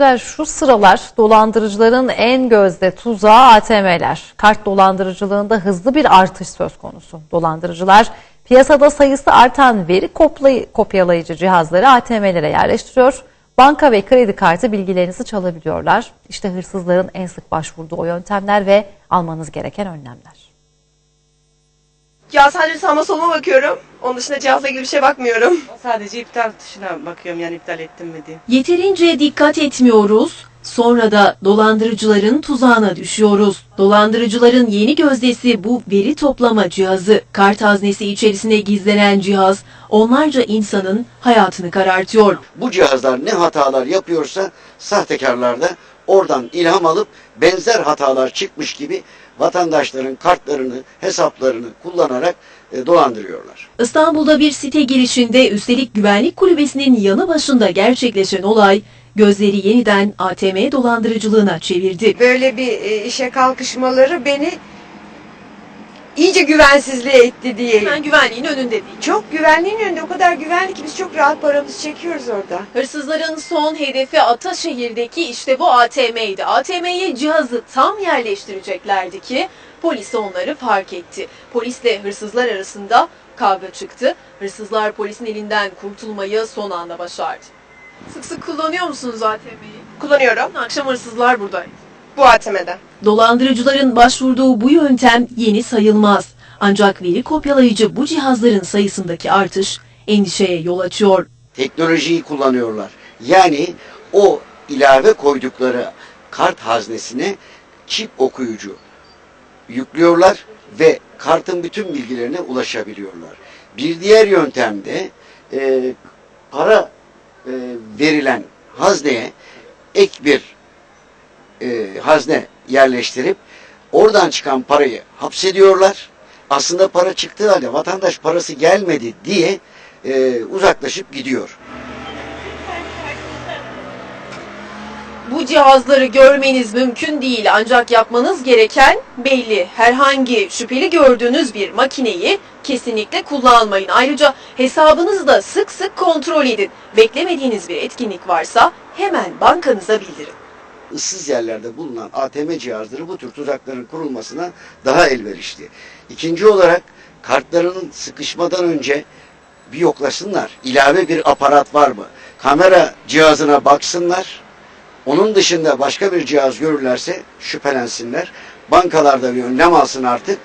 seyirciler şu sıralar dolandırıcıların en gözde tuzağı ATM'ler. Kart dolandırıcılığında hızlı bir artış söz konusu. Dolandırıcılar piyasada sayısı artan veri kopyalayıcı cihazları ATM'lere yerleştiriyor. Banka ve kredi kartı bilgilerinizi çalabiliyorlar. İşte hırsızların en sık başvurduğu o yöntemler ve almanız gereken önlemler. Ya sadece sağıma soluma bakıyorum. Onun dışında cihazla ilgili bir şey bakmıyorum. Sadece iptal tuşuna bakıyorum yani iptal ettim mi diye. Yeterince dikkat etmiyoruz. Sonra da dolandırıcıların tuzağına düşüyoruz. Dolandırıcıların yeni gözdesi bu veri toplama cihazı. Kart haznesi içerisine gizlenen cihaz onlarca insanın hayatını karartıyor. bu cihazlar ne hatalar yapıyorsa sahtekarlar da oradan ilham alıp benzer hatalar çıkmış gibi vatandaşların kartlarını, hesaplarını kullanarak e, dolandırıyorlar. İstanbul'da bir site girişinde üstelik güvenlik kulübesinin yanı başında gerçekleşen olay gözleri yeniden ATM dolandırıcılığına çevirdi. Böyle bir e, işe kalkışmaları beni iyice güvensizliğe itti diye. Hemen güvenliğin önünde değil. Çok güvenliğin önünde o kadar güvenli ki biz çok rahat paramızı çekiyoruz orada. Hırsızların son hedefi Ataşehir'deki işte bu ATM'ydi. ATM'ye cihazı tam yerleştireceklerdi ki polis onları fark etti. Polisle hırsızlar arasında kavga çıktı. Hırsızlar polisin elinden kurtulmayı son anda başardı. Sık sık kullanıyor musunuz ATM'yi? Kullanıyorum Akşam hırsızlar buradaydı. Bu ATM'den. Dolandırıcıların başvurduğu bu yöntem yeni sayılmaz. Ancak veri kopyalayıcı bu cihazların sayısındaki artış endişeye yol açıyor. Teknolojiyi kullanıyorlar. Yani o ilave koydukları kart haznesine çip okuyucu yüklüyorlar ve kartın bütün bilgilerine ulaşabiliyorlar. Bir diğer yöntemde e, para e, verilen hazneye ek bir e, hazne yerleştirip oradan çıkan parayı hapsediyorlar. Aslında para çıktığı halde vatandaş parası gelmedi diye e, uzaklaşıp gidiyor. Bu cihazları görmeniz mümkün değil ancak yapmanız gereken belli. Herhangi şüpheli gördüğünüz bir makineyi kesinlikle kullanmayın. Ayrıca hesabınızı da sık sık kontrol edin. Beklemediğiniz bir etkinlik varsa hemen bankanıza bildirin. Issız yerlerde bulunan ATM cihazları bu tür tuzakların kurulmasına daha elverişli. İkinci olarak kartlarının sıkışmadan önce bir yoklasınlar. İlave bir aparat var mı? Kamera cihazına baksınlar. Onun dışında başka bir cihaz görürlerse şüphelensinler. Bankalarda bir önlem alsın artık.